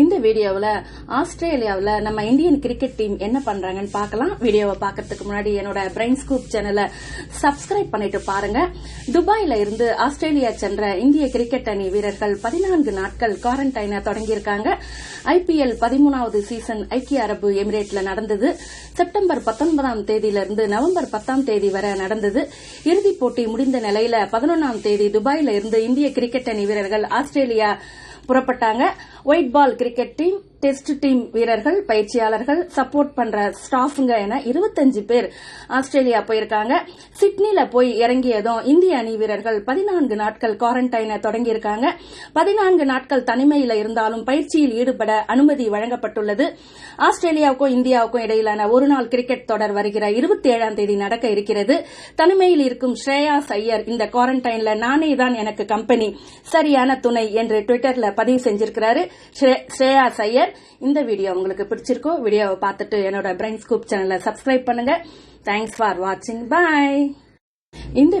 இந்த வீடியோவில் ஆஸ்திரேலியாவில் நம்ம இந்தியன் கிரிக்கெட் டீம் என்ன பண்ணுறாங்கன்னு பார்க்கலாம். வீடியோவை பார்க்கறதுக்கு முன்னாடி என்னோட பிரைன் ஸ்கூப் சேனலை சப்ஸ்கிரைப் பண்ணிட்டு பாருங்க. துபாயில் இருந்து ஆஸ்திரேலியா சென்ற இந்திய கிரிக்கெட் அணி வீரர்கள் பதினான்கு நாட்கள் குவாரண்டைனை தொடங்கியிருக்காங்க. ஐபிஎல் பதிமூணாவது சீசன் ஐக்கிய அரபு எமிரேட்ல நடந்தது. செப்டம்பர் பத்தொன்பதாம் தேதியிலிருந்து நவம்பர் பத்தாம் தேதி வரை நடந்தது. இறுதிப் போட்டி முடிந்த நிலையில பதினொன்றாம் தேதி துபாயில இருந்து இந்திய கிரிக்கெட் அணி வீரர்கள் Australia புறப்பட்டாங்க. White ball cricket team test team வீரர்கள் பயிற்சியாளர்கள் சப்போர்ட் பண்ற ஸ்டாஃபுங்க என இருபத்தஞ்சு பேர் ஆஸ்திரேலியா போயிருக்காங்க. சிட்னில போய் இறங்கியதும் இந்திய அணி வீரர்கள் பதினான்கு நாட்கள் குவாரண்டைனை தொடங்கியிருக்காங்க. பதினான்கு நாட்கள் தனிமையில் இருந்தாலும் பயிற்சியில் ஈடுபட அனுமதி வழங்கப்பட்டுள்ளது. ஆஸ்திரேலியாவுக்கும் இந்தியாவுக்கும் இடையிலான ஒருநாள் கிரிக்கெட் தொடர் வருகிற இருபத்தி ஏழாம் தேதி நடக்க இருக்கிறது. தனிமையில் இருக்கும் ஸ்ரேயாஸ் ஐயர் இந்த குவாரண்டைன்ல நானே தான் எனக்கு கம்பெனி சரியான துணை என்று ட்விட்டர்ல பதிவு செஞ்சிருக்கிறாரு. ஸ்ரே- ஸ்ரேயாஸ் ஐயர் இந்த வீடியோ உங்களுக்கு பிடிச்சிருக்கோ வீடியோவை பார்த்துட்டு என்னோட பிரைன் ஸ்கூப் சேனலை சப்ஸ்கிரைப் பண்ணுங்க. தேங்க்ஸ் ஃபார் வாட்சிங் பை இந்த